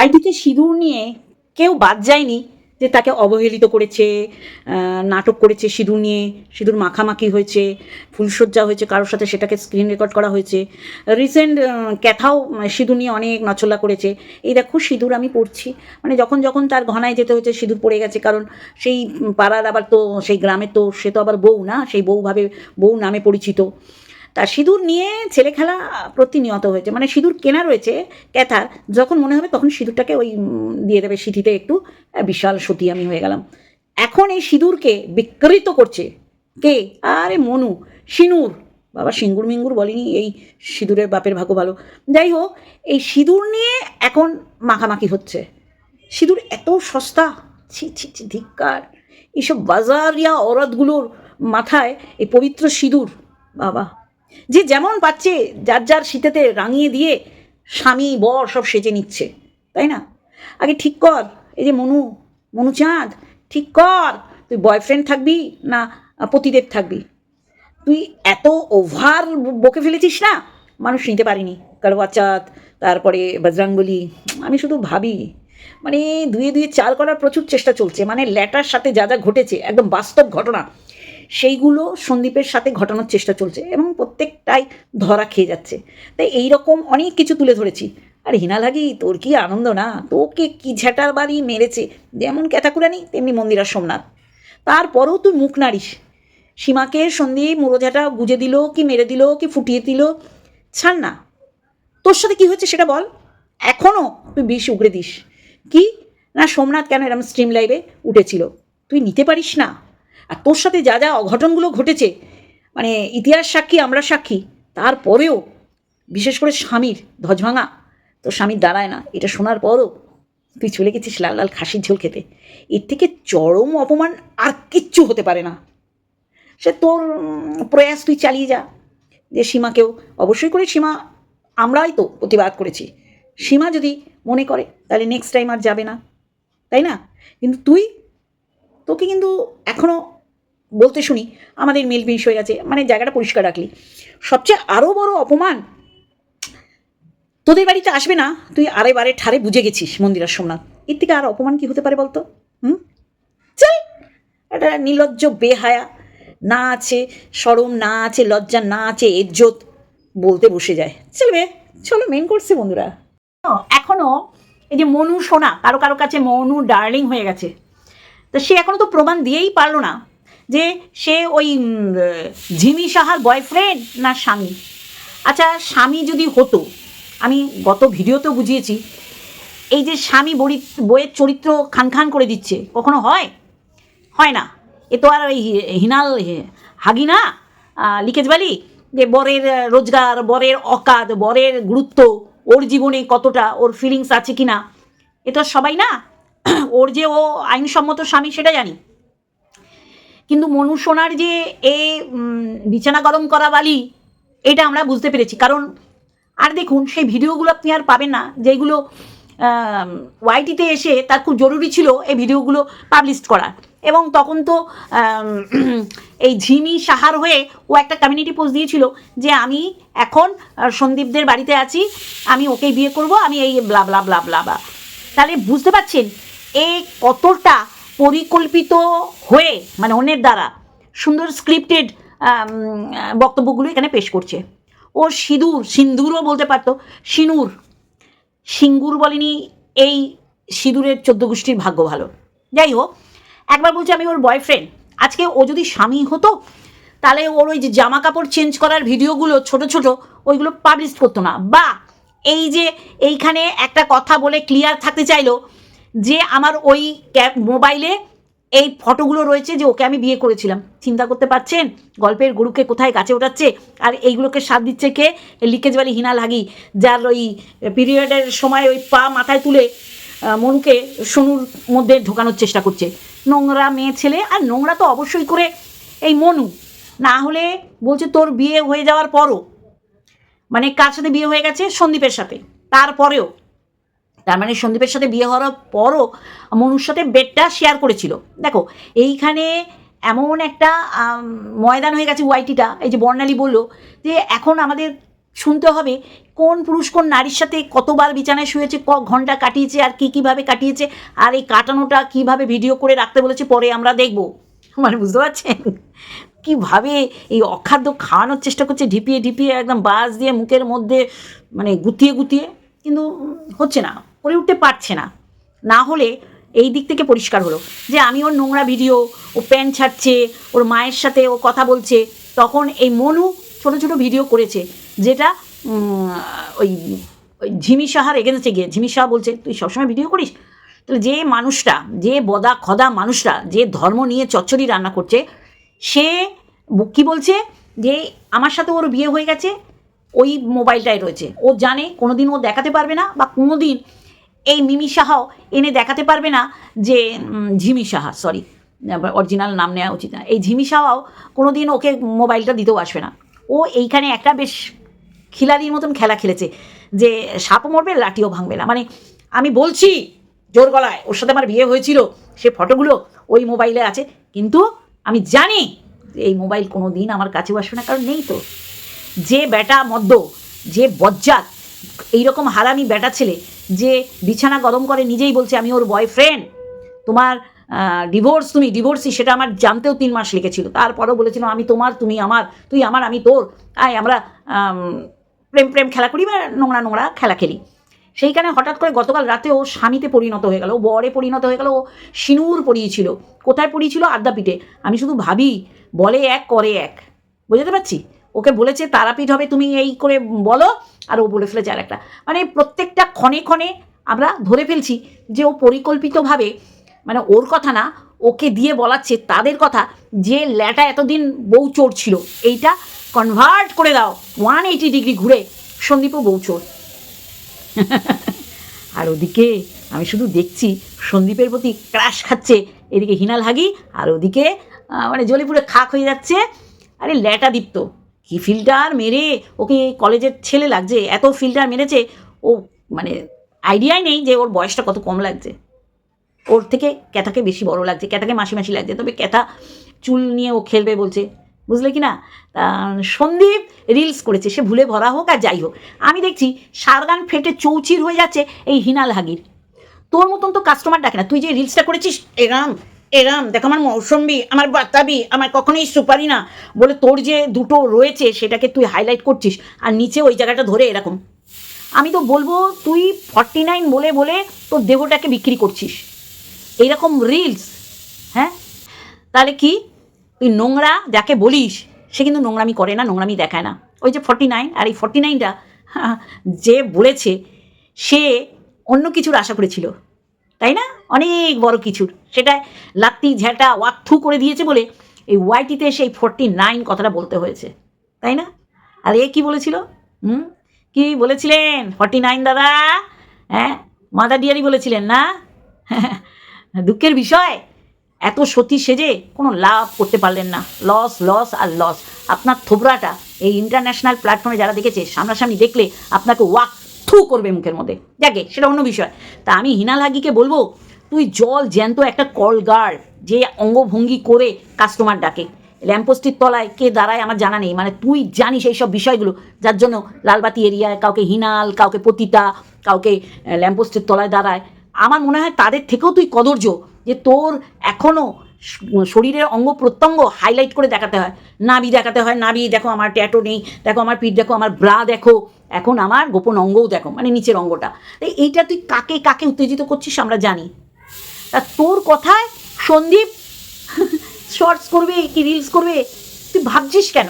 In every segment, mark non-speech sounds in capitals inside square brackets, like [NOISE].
আইডিতে সিঁদুর নিয়ে কেউ বাদ যায়নি যে তাকে অবহেলিত করেছে নাটক করেছে, সিঁদুর নিয়ে, সিঁদুর মাখামাখি হয়েছে ফুলসজ্জা হয়েছে, কারোর সাথে সেটাকে স্ক্রিন রেকর্ড করা হয়েছে। রিসেন্ট ক্যাথাও সিঁদুর নিয়ে অনেক নচল্লা করেছে। এই দেখো, সিঁদুর আমি পড়ছি। মানে যখন যখন তার ঘনায় যেতে হয়েছে, সিঁদুর পড়ে গেছে, কারণ সেই পাড়ার আবার তো, সেই গ্রামের তো, সে তো আবার বউ না, সেই বউভাবে, বউ নামে পরিচিত। তা সিঁদুর নিয়ে ছেলে খেলা প্রতিনিয়ত হয়েছে। মানে সিঁদুর কেনা রয়েছে ক্যাথার, যখন মনে হবে তখন সিঁদুরটাকে ওই দিয়ে দেবে সিঁথিতে একটু বিশাল সতী আমি হয়ে গেলাম। এখন এই সিঁদুরকে বিকৃত করছে কে? আরে মনু, সিনুর। বাবা, সিঙ্গুর মিঙ্গুর বলেনি এই সিঁদুরের বাপের ভাগ্য ভালো। যাই হোক, এই সিঁদুর নিয়ে এখন মাখামাখি হচ্ছে। সিঁদুর এত সস্তা, ছি ছি ছি, ধিক্কার। এইসব বাজারিয়া অরদগুলোর মাথায় এই পবিত্র সিঁদুর, বাবা। যে যেমন পাচ্ছে, যার যার শীতেতে রাঙিয়ে দিয়ে স্বামী, বর সব সেজে নিচ্ছে, তাই না? আগে ঠিক কর, এই যে মনু মনু চাঁদ, ঠিক কর, তুই বয়ফ্রেন্ড থাকবি না পতিদেব থাকবি? তুই এত ওভার বকে ফেলেছিস না? মানুষ নিতে পারিনি। কারবা চাঁদ তারপরে বজরাঙ্গলি আমি শুধু ভাবি মানে দুয়ে দুয়ে চাল করার প্রচুর চেষ্টা চলছে মানে ল্যাটার সাথে যা যা ঘটেছে, একদম বাস্তব ঘটনা। সেইগুলো সন্দীপের সাথে ঘটানোর চেষ্টা চলছে এবং প্রত্যেকটাই ধরা খেয়ে যাচ্ছে। তাই এই রকম অনেক কিছু তুলে ধরেছি। আর হিনা লাগি, তোর কি আনন্দ না? তোকে কি ঝ্যাটার বাড়ি মেরেছে? যেমন ক্যাথাকুরানি তেমনি মন্দিরার সোমনাথ। তারপরেও তুই মুখ নাড়িস। সীমাকে সন্দীপ মুড়োঝাটা গুজে দিল কি মেরে দিল কি ফুটিয়ে দিল, ছাড় না। তোর সাথে কি হয়েছে সেটা বল। এখনও তুই বিষ উগড়ে দিস। কি? না, সোমনাথ কেন এরম স্ট্রিম লাইভে উঠেছিল? তুই নিতে পারিস না। আর তোর সাথে যা যা অঘটনগুলো ঘটেছে মানে ইতিহাস সাক্ষী, আমরা সাক্ষী, তারপরেও বিশেষ করে স্বামীর ধ্বজভাঙা তোর স্বামীর দাঁড়ায় না, এটা শোনার পরও তুই চলে গেছিস লাল লাল খাসির ঝোল খেতে। এর থেকে চরম অপমান আর কিচ্ছু হতে পারে না। সে তোর প্রয়াস তুই চালিয়ে যা। যে সীমাকেও, অবশ্যই করে সীমা, আমরাই তো প্রতিবাদ করেছি। সীমা যদি মনে করে, তাহলে নেক্সট টাইম আর যাবে না। তাই না? কিন্তু তুই, তোকে কিন্তু এখনও বলতে শুনি, আমাদের মিল মিশ হয়ে গেছে মানে জায়গাটা পরিষ্কার রাখলি। সবচেয়ে আরও বড় অপমান, তোদের বাড়িতে আসবে না, তুই আরে বারে ঠারে বুঝে গেছিস মন্দিরার সোমনাথ। এর থেকে আর অপমান কি হতে পারে বলতো? হুম? চল! একটা নির্লজ্জ, বেহায়া, না আছে, সরম, না আছে, লজ্জা, না আছে, এজ্জত বলতে বসে যায়। চলবে চলো মেন করছে বন্ধুরা। এখনও এই যে মনু সোনা, কারও কারও কাছে মনু ডার্লিং হয়ে গেছে। তো সে এখনও তো প্রমাণ দিয়েই পারল না। যে সে ওই ঝিমি সাহার বয়ফ্রেন্ড না স্বামী? আচ্ছা স্বামী যদি হতো, আমি গত ভিডিওতেও বুঝিয়েছি, এই যে স্বামী বড়ি, বইয়ের চরিত্র খান খান করে দিচ্ছে, কখনো হয়? হয় না। এ তো আর ওই হিনাল হাগি না লিকেজ বালি, যে বরের রোজগার, বরের অকাদ, বরের গুরুত্ব, ওর জীবনে কতটা, ওর ফিলিংস আছে কি না এ তো সবাই না। ওর যে ও আইনসম্মত স্বামী, সেটা জানি। কিন্তু মনু সোনার যে এ বিছানা গরম করা বালি, এটা আমরা বুঝতে পেরেছি। কারণ, আর দেখুন, সেই ভিডিওগুলো আপনি আর পাবেন না। যেগুলো ওয়াইটিতে এসে তার খুব জরুরি ছিল এই ভিডিওগুলো পাবলিশ করা এবং তখন তো এই ঝিমি সাহার হয়ে ও একটা কমিউনিটি পোস্ট দিয়েছিল যে আমি এখন সন্দীপদের বাড়িতে আছি, আমি ওকেই বিয়ে করব, আমি এই blah blah blah blah blah তাহলে বুঝতে পারছেন, এ কতটা পরিকল্পিত হয়ে মানে অন্যের দ্বারা সুন্দর স্ক্রিপ্টেড বক্তব্যগুলো এখানে পেশ করছে। ও সিঁদুর, সিন্দুরও বলতে পারতো, সিনুর। সিঙ্গুর বলেনি, এই সিঁদুরের চোদ্দ গোষ্ঠীর ভাগ্য ভালো। যাই হোক, একবার বলছে আমি ওর বয়ফ্রেন্ড আজকে ও যদি স্বামী হতো, তাহলে ওর ওই যে জামা কাপড় চেঞ্জ করার ভিডিওগুলো, ছোট ছোট, ওইগুলো পাবলিশ করতো না। বা, এই যে এইখানে একটা কথা বলে ক্লিয়ার থাকতে চাইলো যে আমার ওই মোবাইলে এই ফটোগুলো রয়েছে যে ওকে আমি বিয়ে করেছিলাম। চিন্তা করতে পারছেন? গল্পের গরুকে কোথায় গাছে ওঠাচ্ছে? আর এইগুলোকে সাথ দিচ্ছে কে? লিকেজ বালি হিনা লাগি, যার ওই পিরিয়ডের সময় ওই পা মাথায় তুলে মনুকে সনুর মধ্যে ঢোকানোর চেষ্টা করছে। নোংরা মেয়ে ছেলে, আর নোংরা তো অবশ্যই করে এই মনু। না হলে বলছে তোর বিয়ে হয়ে যাওয়ার পরও মানে কার সাথে বিয়ে হয়ে গেছে? সন্দীপের সাথে। তারপরেও তার মানে সন্দীপের সাথে বিয়ে হওয়ার পরও মনুর সাথে বেডটা শেয়ার করেছিল। দেখো, এইখানে এমন একটা ময়দান হয়ে গেছে ওয়াইটিটা এই যে বর্ণালী বলল যে এখন আমাদের শুনতে হবে কোন পুরুষ কোন নারীর সাথে কতবার বিছানায় শুয়েছে, ক ঘণ্টা কাটিয়েছে আর কী কীভাবে কাটিয়েছে, আর এই কাটানোটা কীভাবে ভিডিও করে রাখতে বলেছে, পরে আমরা দেখব। মানে বুঝতে পারছেন? কীভাবে এই অখাদ্য খাওয়ানোর চেষ্টা করছে, ঢিপিয়ে ঢিপিয়ে একদম বাস দিয়ে মুখের মধ্যে মানে গুতিয়ে গুতিয়ে, কিন্তু হচ্ছে না। করে উঠতে পারছে না। না হলে এই দিক থেকে পরিষ্কার হলো যে আমি ওর নোংরা ভিডিও ও প্যান্ট ছাড়ছে, ওর মায়ের সাথে ও কথা বলছে, তখন এই মনু ছোট ছোট ভিডিও করেছে, যেটা ওই ওই ঝিমি সাহার এগেনস্টে গিয়ে, ঝিমি সাহা বলছে, তুই সবসময় ভিডিও করিস? তাহলে যে মানুষটা, যে বদা খদা মানুষটা, যে ধর্ম নিয়ে চচ্চড়ি রান্না করছে, সে কী বলছে? যে আমার সাথে ওর বিয়ে হয়ে গেছে, ওই মোবাইলটাই রয়েছে। ও জানে কোনো দিন ও দেখাতে পারবে না বা কোনোদিন এই মিমি সাহাও এনে দেখাতে পারবে না যে ঝিমি সাহা সরি অরিজিনাল নাম নেওয়া উচিত না। এই ঝিমি সাহাও কোনো দিন ওকে মোবাইলটা দিতেও আসবে না। ও এইখানে একটা বেশ খিলাড়ির মতন খেলা খেলেছে যে সাপও মরবে, লাঠিও ভাঙবে না। মানে আমি বলছি জোর গলায়, ওর সাথে আমার বিয়ে হয়েছিল, সে ফটোগুলো ওই মোবাইলে আছে, কিন্তু আমি জানি এই মোবাইল কোনো দিন আমার কাছেও আসবে না, কারণ নেই তো। যে বেটা মদ্য, যে বজ্জাত এইরকম হারামি বেটা ছেলে যে বিছানা গরম করে নিজেই বলছে, আমি ওর বয়ফ্রেন্ড তোমার ডিভোর্স তুমি ডিভোর্সই সেটা আমার জানতেও তিন মাস লেগেছিল। তারপরও বলেছিল, আমি তোমার, তুমি আমার, তুই আমার, আমি তোর। আয়, আমরা প্রেম প্রেম খেলা করি বা নোংরা নোংরা খেলা খেলি। সেইখানে হঠাৎ করে গতকাল রাতে ও স্বামীতে পরিণত হয়ে গেল। বরে পরিণত হয়ে গেল, ও সিনুর পরিয়েছিল। কোথায় পরিয়েছিল? আদ্যাপীঠে আমি শুধু ভাবি, বলে এক, করে এক। বুঝতে পারছি? ওকে বলেছে তারাপীঠ হবে, তুমি এই করে বলো। আর ও বলে ফেলেছে আর একটা মানে প্রত্যেকটা ক্ষণে ক্ষণে আমরা ধরে ফেলছি যে ও পরিকল্পিতভাবে মানে ওর কথা না, ওকে দিয়ে বলাচ্ছে তাদের কথা যে ল্যাটা এতদিন বউ চোর ছিল। এইটা কনভার্ট করে দাও। ওয়ান এইটি ডিগ্রি ঘুরে সন্দীপও বউ চোর। আর ওদিকে আমি শুধু দেখছি সন্দীপের প্রতি ক্রাশ খাচ্ছে এদিকে হিনাল হাগি, আর ওদিকে মানে জলে পুরে খাক হয়ে যাচ্ছে। আরে ল্যাটা দীপ্ত। কি ফিল্টার মেরে ওকে কলেজের ছেলে লাগছে? এত ফিল্টার মেরেছে, ও মানে আইডিয়াই নেই যে ওর বয়সটা কত কম লাগছে। ওর থেকে ক্যাথাকে বেশি বড় লাগছে, ক্যাথাকে মাসি মাসি লাগছে। তবে ক্যাথা চুল নিয়ে ও খেলবে বলছে। বুঝলে কি না সন্দীপ রিলস করেছে, সে ভুলে ভরা হোক আর যাই হোক। আমি দেখছি সারগান ফেটে চৌচির হয়ে যাচ্ছে এই হিনাল হাগির। তোর মতন তো কাস্টমার ডাকে না। তুই যে রিলসটা করেছিস এরাম এরাম, দেখো আমার মৌসম্বি, আমার বাতাবি, আমার কখনোই সুপারি না। বলে তোর যে দুটো রয়েছে, সেটাকে তুই হাইলাইট করছিস, আর নিচে ওই জায়গাটা ধরে এরকম। আমি তো বলব, তুই ফর্টি নাইন বলে বলে তোর দেহটাকে বিক্রি করছিস। এইরকম রিলস হ্যাঁ? তাহলে কি? তুই নোংরা যাকে বলিস, সে কিন্তু নোংরামি করে না, নোংরামি দেখায় না। ওই যে ফর্টি নাইন আর এই ফর্টি নাইনটা যে বলেছে, সে অন্য কিছুর আশা করেছিল। তাই না? অনেক বড় কিছুর। সেটা লাত্তি, ঝ্যাঁটা ওয়াক থু করে দিয়েছে বলে এই ওয়াইটিতে সেই ফর্টি নাইন কথাটা বলতে হয়েছে। তাই না? আর এ কি বলেছিল? হুম? কি বলেছিলেন? ফর্টি নাইন দাদা? হ্যাঁ? মাদার ডিয়ারি বলেছিলেন না? [LAUGHS] দুঃখের বিষয়। এত সতী সেজে কোনো লাভ করতে পারলেন না। লস লস আর লস। আপনার থোবরাটা এই ইন্টারন্যাশনাল প্ল্যাটফর্মে যারা দেখেছে, সামনাসামনি দেখলে আপনাকে ওয়াক থু করবে মুখের মধ্যে। যাকে সেটা অন্য বিষয়। তা আমি হিনাল হাগিকে বলব, তুই জল জ্যান্ত একটা কল গার্ড যে অঙ্গভঙ্গি করে কাস্টমার ডাকে। ল্যাম্পোস্টের তলায় কে দাঁড়ায় আমার জানা নেই। মানে তুই জানিস এই সব বিষয়গুলো, যার জন্য লালবাতি এরিয়ায় কাউকে হিনাল, কাউকে পতিতা, কাউকে ল্যাম্পোস্টের তলায় দাঁড়ায়। আমার মনে হয় তাদের থেকেও তুই কদর্য, যে তোর এখনও শরীরের অঙ্গ প্রত্যঙ্গ হাইলাইট করে দেখাতে হয়। নাবি দেখাতে হয় নাবি দেখো আমার ট্যাটো নেই, দেখো আমার পিঠ দেখো আমার ব্রা দেখো। এখন আমার গোপন অঙ্গও দেখো মানে নিচের অঙ্গটা। এই- এইটা তুই কাকে কাকে উত্তেজিত করছিস আমরা জানি। তা তোর কথায় সন্দীপ [LAUGHS] শর্টস করবে, কি রিলস করবে, তুই ভাবছিস কেন?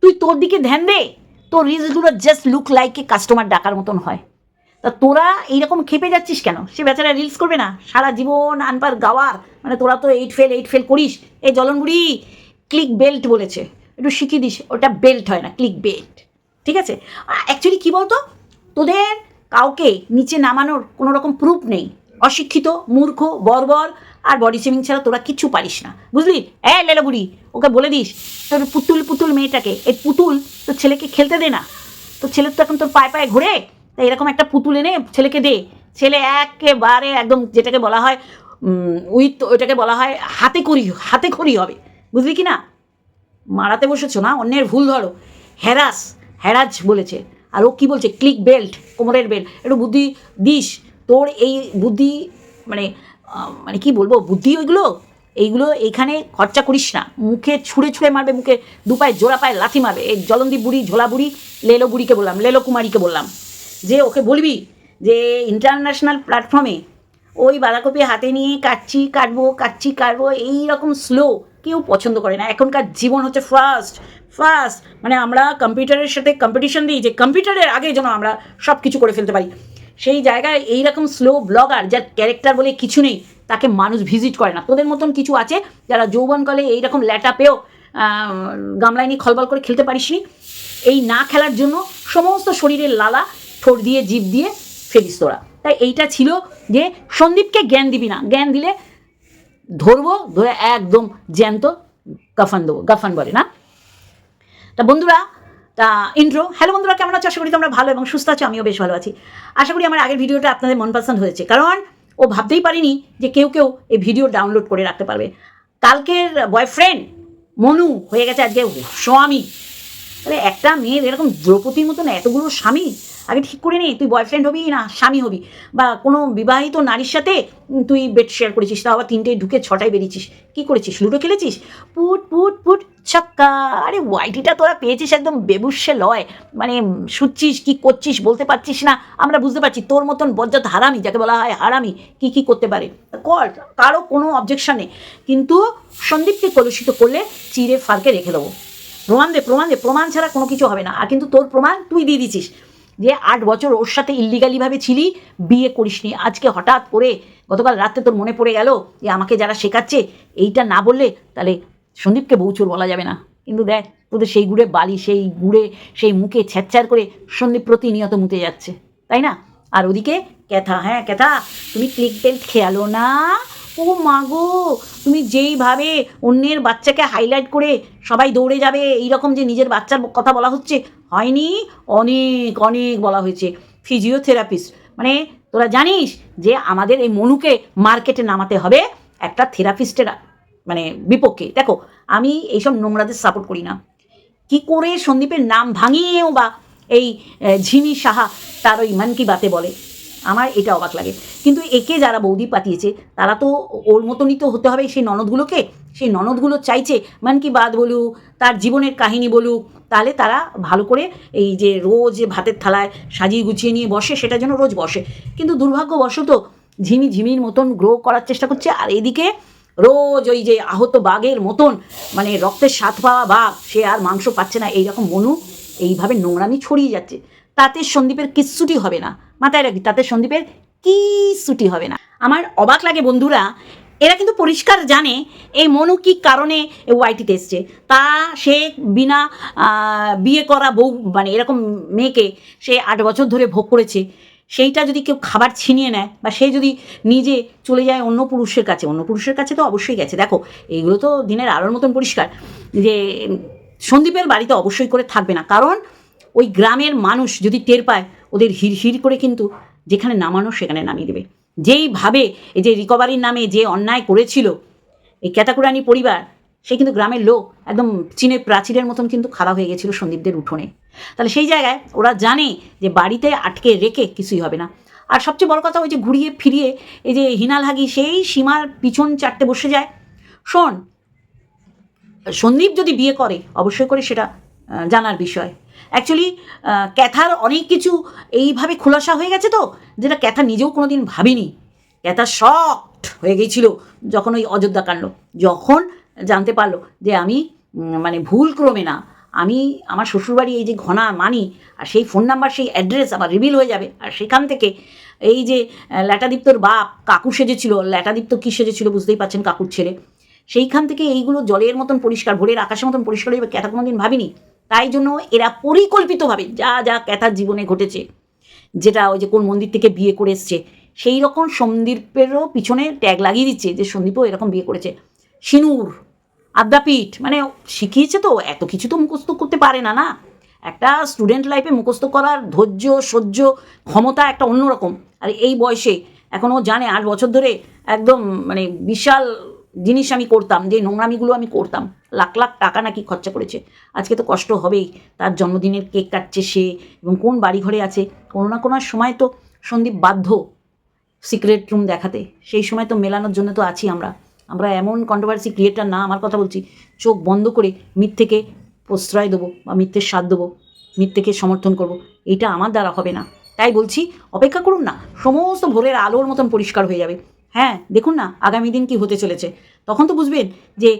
তুই তোর দিকে ধ্যান দে, তোর রিলসগুলো জাস্ট লুক লাইকে কাস্টমার ডাকার মতন হয়। তা তোরা এইরকম খেপে যাচ্ছিস কেন? সে বেচারা রিলস করবে না? সারা জীবন আনবার গাওয়ার। মানে তোরা তো এইট ফেল এইট ফেল করিস। এই জলনবুড়ি ক্লিক বেল্ট বলেছে। একটু শিখিয়ে দিস, ওটা বেল্ট হয় না ক্লিক বেল্ট ঠিক আছে? অ্যাকচুয়ালি কী বলতো? তোদের কাউকে নিচে নামানোর কোনো রকম প্রুফ নেই। অশিক্ষিত, মূর্খ, বর্বর, আর বডি শেমিং ছাড়া তোরা কিচ্ছু পারিস না। বুঝলি? এ লেলা বুড়ি, ওকে বলে দিস, তোর পুতুল পুতুল মেয়েটাকে। এই পুতুল তোর ছেলেকে খেলতে দে না। তোর ছেলের তো এখন তোর পায়ে পায়ে ঘুরে। তাই এরকম একটা পুতুল এনে ছেলেকে দে। ছেলে একেবারে একদম যেটাকে বলা হয় উইথ ওইটাকে বলা হয় হাতে করি, হাতে খড়ি হবে। বুঝলি কি না? মারাতে বসেছো না? অন্যের ভুল ধরো। হ্যারাস, হ্যারাজ বলেছে। আর ও কী বলছে? ক্লিক বেল্ট, কোমরের বেল্ট। একটু বুদ্ধি দিস। তোর এই বুদ্ধি মানে মানে কি বলব? বুদ্ধি ওইগুলো, এইগুলো এইখানে খরচা করিস না। মুখে ছুঁড়ে ছুঁড়ে মারবে, মুখে দু পায়ে জোড়া পায়ে লাথি মারবে। এই জলন্দি বুড়ি, ঝোলা বুড়ি, লেলো বুড়িকে বললাম, লেলো কুমারীকে বললাম। যে ওকে বলবি যে ইন্টারন্যাশনাল প্ল্যাটফর্মে ওই বাঁধাকপি হাতে নিয়ে কাটছি, কাটবো কাটছি, কাটবো এই রকম স্লো কেউ পছন্দ করে না। এখনকার জীবন হচ্ছে ফার্স্ট ফার্স্ট মানে আমরা কম্পিউটারের সাথে কম্পিটিশন দিই যে কম্পিউটারের আগে যেন আমরা সব কিছু করে ফেলতে পারি। সেই জায়গায় এইরকম স্লো ব্লগার যার ক্যারেক্টার বলে কিছু নেই, তাকে মানুষ ভিজিট করে না। তোদের মতন কিছু আছে যারা যৌবনকালে এইরকম ল্যাটা পেয়েও গামলায় নিয়ে খলবল করে খেলতে পারিসনি? এই না খেলার জন্য সমস্ত শরীরের লালা ঠোঁট দিয়ে, জিভ দিয়ে ফেলিস তোরা। তাই এইটা ছিল যে সন্দীপকে জ্ঞান দিবি না। জ্ঞান দিলে ধরবো, ধরে একদম জ্যান্ত গাফান দেবো, গাফান বলে, না? তা বন্ধুরা, তা ইন্ট্রো হ্যালো বন্ধুরা, কেমন আছো? আশা করি তোমরা ভালো এবং সুস্থ আছো, আমিও বেশ ভালো আছি। আশা করি আমার আগের ভিডিওটা আপনাদের মন পছন্দ হয়েছে। কারণ ও ভাবতেই পারিনি যে কেউ কেউ এই ভিডিও ডাউনলোড করে রাখতে পারবে। কালকের বয়ফ্রেন্ড মনু হয়ে গেছে আজকে স্বামী। তাহলে একটা মেয়ের এরকম দ্রৌপদীর মতন এতগুলো স্বামী, আগে ঠিক করে নে, তুই বয়ফ্রেন্ড হবি না স্বামী হবি? বা কোনো বিবাহিত নারীর সাথে তুই বেড শেয়ার করেছিস, তাও আবার তিনটে ঢুকে ছটায় বেরিয়েছিস, কী করেছিস, লুডো খেলেছিস? পুট পুট পুট, ছক্কা, আরে ওয়াইটিটা তোরা পেয়েছিস একদম বেবুসে লয় মানে শুচ্ছিস, কি করছিস বলতে পারছিস না, আমরা বুঝতে পারছি, তোর মতন বজ্জাত হারামি, যাকে বলা হয় হারামি, কি কি করতে পারে? কর, কারও কোনো অবজেকশন নেই, কিন্তু সন্দীপকে কলুষিত করলে চিরে ফারকে রেখে দেবো। প্রমাণ দে প্রমাণ দে, প্রমাণ ছাড়া কোনো কিছু হবে না। আর কিন্তু তোর প্রমাণ তুই দিয়ে দিছিস যে আট বছর ওর সাথে ইল্লিগালিভাবে ছিলি, বিয়ে করিসনি। আজকে হঠাৎ করে গতকাল রাত্রে তোর মনে পড়ে গেল যে আমাকে যারা শেখাচ্ছে এইটা না বললে তাহলে সন্দীপকে বউচোর বলা যাবে না। কিন্তু দেখ, তোদের সেই গুড়ে বালি, সেই গুড়ে, সেই মুখে ছ্যাচ্ছার করে সন্দীপ প্রতিনিয়ত মুতে যাচ্ছে। তাই না? আর ওদিকে, ক্যাথা হ্যাঁ ক্যাথা, তুমি ক্লিক বেল্ট খেয়ালো না। ও মা গো, তুমি যেইভাবে অন্যের বাচ্চাকে হাইলাইট করে সবাই দৌড়ে যাবে, এইরকম যে নিজের বাচ্চার কথা বলা হচ্ছে, হয়নি? অনেক অনেক বলা হয়েছে। ফিজিওথেরাপিস্ট মানে তোরা জানিস যে আমাদের এই মনুকে মার্কেটে নামাতে হবে একটা থেরাপিস্টের মানে বিপক্ষে। দেখো, আমি এইসব নোংরাদের সাপোর্ট করি না। কি করে সন্দীপের নাম ভাঙিয়েও বা এই ঝিমি সাহা তার ওই মন কি বাতে বলে? আমার এটা অবাক লাগে। কিন্তু একে যারা বৌদি পাঠিয়েছে, তারা তো ওর মতনই তো হতে হবে সেই ননদগুলোকে। সেই ননদগুলো চাইছে, মন কি বাদ বলুক তার জীবনের কাহিনী বলুক তাহলে তারা ভালো করে এই যে রোজ ভাতের থালায় সাজিয়ে গুছিয়ে নিয়ে বসে, সেটা যেন রোজ বসে। কিন্তু দুর্ভাগ্যবশত ঝিমি ঝিমির মতন গ্রো করার চেষ্টা করছে, আর এদিকে রোজ ওই যে আহত বাঘের মতন মানে রক্তের স্বাদ পাওয়া বাঘ, সে আর মাংস পাচ্ছে না। এইরকম মনু এইভাবে নোংরামি ছড়িয়ে যাচ্ছে। তাতে সন্দীপের কিচ্ছুটি হবে না। মাথায় রাখি তাতে সন্দীপের কিচ্ছুটি হবে না। আমার অবাক লাগে বন্ধুরা, এরা কিন্তু পরিষ্কার জানে এই মনু কি কারণে ওয়াইটিতে এসছে। তা সে বিনা বিয়ে করা বউ মানে এরকম মেয়েকে সে আট বছর ধরে ভোগ করেছে, সেইটা যদি কেউ খাবার ছিনিয়ে নেয় বা সে যদি নিজে চলে যায় অন্য পুরুষের কাছে, অন্য পুরুষের কাছে তো অবশ্যই গেছে। দেখো, এইগুলো তো দিনের আলোর মতন পরিষ্কার যে সন্দীপের বাড়িতে অবশ্যই করে থাকবে না। কারণ ওই গ্রামের মানুষ যদি টের পায়, ওদের হির করে কিন্তু যেখানে নামানো সেখানে নামিয়ে দেবে। যেইভাবে এই যে রিকভারির নামে যে অন্যায় করেছিল, এই ক্যাতাকুরানি পরিবার, সে কিন্তু গ্রামের লোক, একদম চীনের প্রাচীরের মতন কিন্তু খারাপ হয়ে গেছিল সন্দীপদের উঠোনে। তাহলে সেই জায়গায় ওরা জানে যে বাড়িতে আটকে রেখে কিছুই হবে না। আর সবচেয়ে বড় কথা ওই যে ঘুরিয়ে ফিরিয়ে এই যে হিনাল হাগি সেই সীমার পিছন চারটে বসে যায়। শোন, সন্দীপ যদি বিয়ে করে, অবশ্যই করে সেটা জানার বিষয়। অ্যাকচুয়ালি ক্যাথার অনেক কিছু এইভাবে খোলাসা হয়ে গেছে তো, যেটা ক্যাথা নিজেও কোনোদিন ভাবিনি। ক্যাথা শকড হয়ে গেছিল যখন ওই অযোধ্যা কাণ্ড। যখন জানতে পারল যে আমি মানে ভুল ক্রমে না, আমি আমার শ্বশুরবাড়ি এই যে ঘনা মানি, আর সেই ফোন নাম্বার সেই অ্যাড্রেস আবার রিভিল হয়ে যাবে। আর সেখান থেকে এই যে ল্যাটাদীপ্তর বাপ কাকু সেজেছিল, ল্যাটাদীপ্ত কী সেজেছিল বুঝতেই পারছেন কাকুর ছেলে। সেইখান থেকে এইগুলো জলের মতন পরিষ্কার, ভোরের আকাশের মতন পরিষ্কার হয়ে ক্যাথা কোনোদিন ভাবিনি। তাই জন্য এরা পরিকল্পিতভাবে যা যা ক্যাথার জীবনে ঘটেছে, যেটা ওই যে কোন মন্দির থেকে বিয়ে করে এসছে, সেই রকম সন্দীপেরও পিছনে ট্যাগ লাগিয়ে দিচ্ছে যে সন্দীপও এরকম বিয়ে করেছে। সিনুর, আদ্যাপীঠ মানে শিখিয়েছে তো, এত কিছু তো মুখস্থ করতে পারে না না? একটা স্টুডেন্ট লাইফে মুখস্থ করার ধৈর্য, সহ্য ক্ষমতা একটা অন্যরকম। আর এই বয়সে এখনও জানে আট বছর ধরে একদম মানে বিশাল জিনিস আমি করতাম, যে নোংরামিগুলো আমি করতাম, লাখ লাখ টাকা নাকি খরচা করেছে। আজকে তো কষ্ট হবেই, তার জন্মদিনের কেক কাটছে সে এবং কোন বাড়ি ঘরে আছে। কোনো না কোনো সময় তো সন্দীপ বাধ্য সিক্রেট রুম দেখাতে। সেই সময় তো মেলানোর জন্য তো আছি আমরা। আমরা এমন কন্ট্রোভার্সি ক্রিয়েটার না, আমার কথা বলছি, চোখ বন্ধ করে মিথ্যেকে প্রশ্রয় দেবো বা মিথ্যের স্বাদ দেবো, মিথ্যেকে সমর্থন করব, এটা আমার দ্বারা হবে না। তাই বলছি, অপেক্ষা করুন না, সমস্ত ভোরের আলোর মতন পরিষ্কার হয়ে যাবে। হ্যাঁ দেখুন না, আগামী দিন কি হতে চলেছে। তখন তো বুঝবেন যে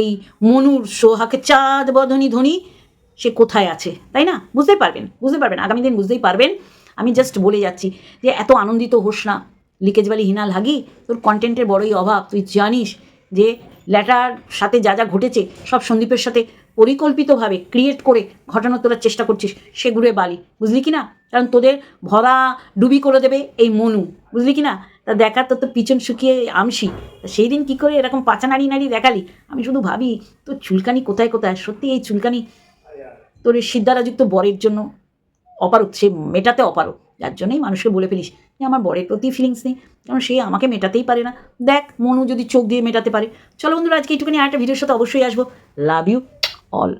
এই মনুর সোহাকে চাঁদ বধনী ধ্বনি সে কোথায় আছে, তাই না? বুঝতেই পারবেন, বুঝতে পারবেন, আগামী দিন বুঝতেই পারবেন। আমি জাস্ট বলে যাচ্ছি যে, এত আনন্দিত হোস না লিকেজ বালি হিনা লাগি, তোর কন্টেন্টের বড়ই অভাব। তুই জানিস যে ল্যাটার সাথে যা যা ঘটেছে, সব সন্দীপের সাথে পরিকল্পিতভাবে ক্রিয়েট করে ঘটানো তোলার চেষ্টা করছিস সেগুলোর বালি। বুঝলি কি না? কারণ তোদের ভরা ডুবি করে দেবে এই মনু। বুঝলি কি না? তা দেখার তোর তো পিছন শুকিয়ে আমসি সেই দিন কী করে এরকম পাচা নাড়ি নাড়ি দেখালি? আমি শুধু ভাবি, তোর চুলকানি কোথায় কোথায়? সত্যি এই চুলকানি তোর এই সিদ্ধারাযুক্ত বরের জন্য অপারক সে মেটাতে অপারক যার জন্যই মানুষকে বলে ফেলিস যে আমার বরের প্রতি ফিলিংস নেই কারণ সে আমাকে মেটাতেই পারে না? দেখ, মনু যদি চোখ দিয়ে মেটাতে পারে। চলো বন্ধুরা, আজকে একটুখানি আরেকটা ভিডিওর সাথে অবশ্যই আসব। Love you all